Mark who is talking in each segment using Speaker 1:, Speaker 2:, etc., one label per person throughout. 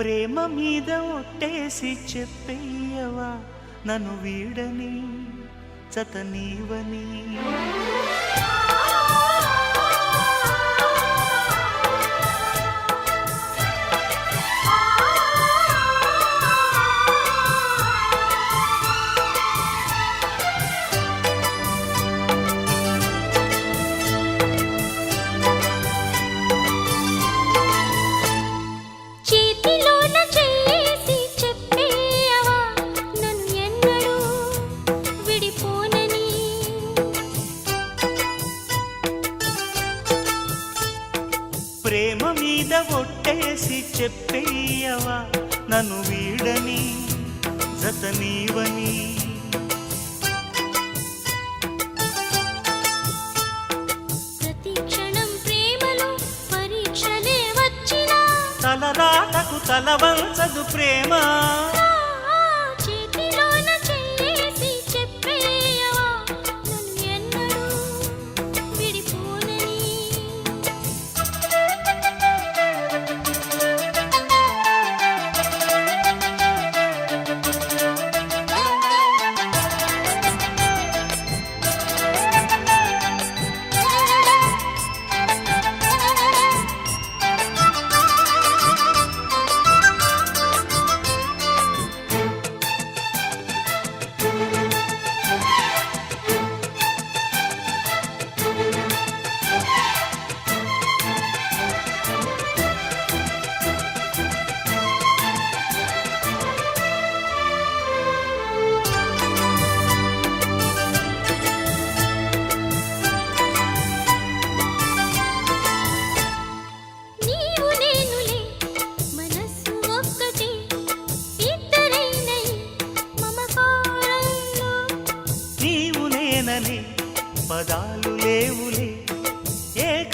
Speaker 1: ప్రేమ మీద ఒట్టేసి చెప్పేయవా నన్ను వీడని చత మీద ఒట్టేసి చెప్పేయవా నన్ను వీడని జత నీవని
Speaker 2: ప్రతి క్షణం ప్రేమలో పరీక్షలే వచ్చినా
Speaker 1: తలరాతకు తల వంచదు ప్రేమ.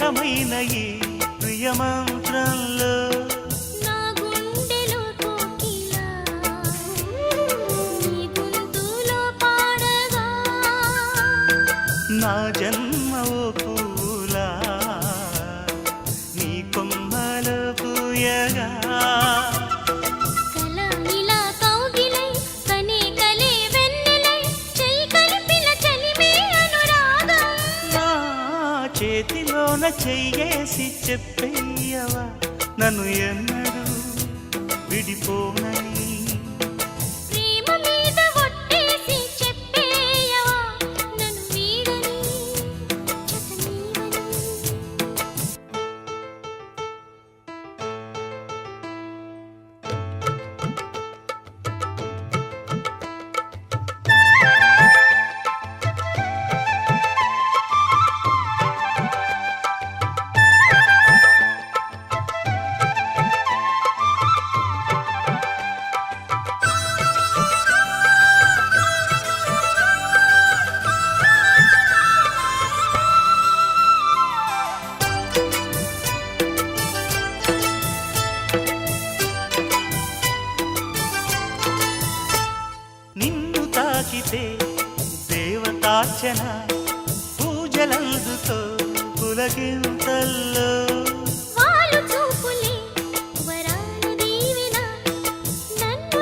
Speaker 1: ఏకమైన ఈ ప్రియమంత్రంలో.
Speaker 2: నా గుండెలో కోకిలా నీ గొంతులో పాడగా.
Speaker 1: నా జన్మ చేతిలోన చెయ్యేసి చెప్పేయవా నన్ను ఎన్నడూ విడిపోనని.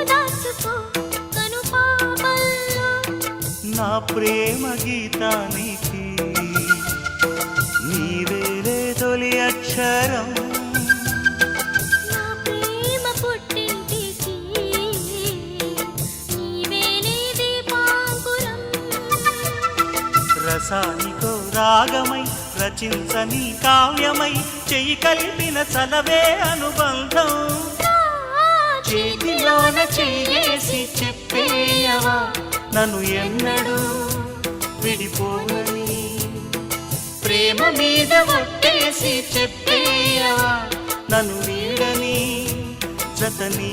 Speaker 2: దాచుకో కను పాపల్లో.
Speaker 1: నా ప్రేమ గీతానికి నీవేలే తొలి అక్షరం రసానికో రాగమై రచించని కావ్యమై చెయ్యి కలిపిన చలవే అనుబంధం. చేతిలోన చెయ్యేసి చెప్పేయవా నన్ను ఎన్నడూ విడిపోనని ప్రేమ మీద ఒట్టేసి చెప్పేయవా నన్ను వీడని జతనీ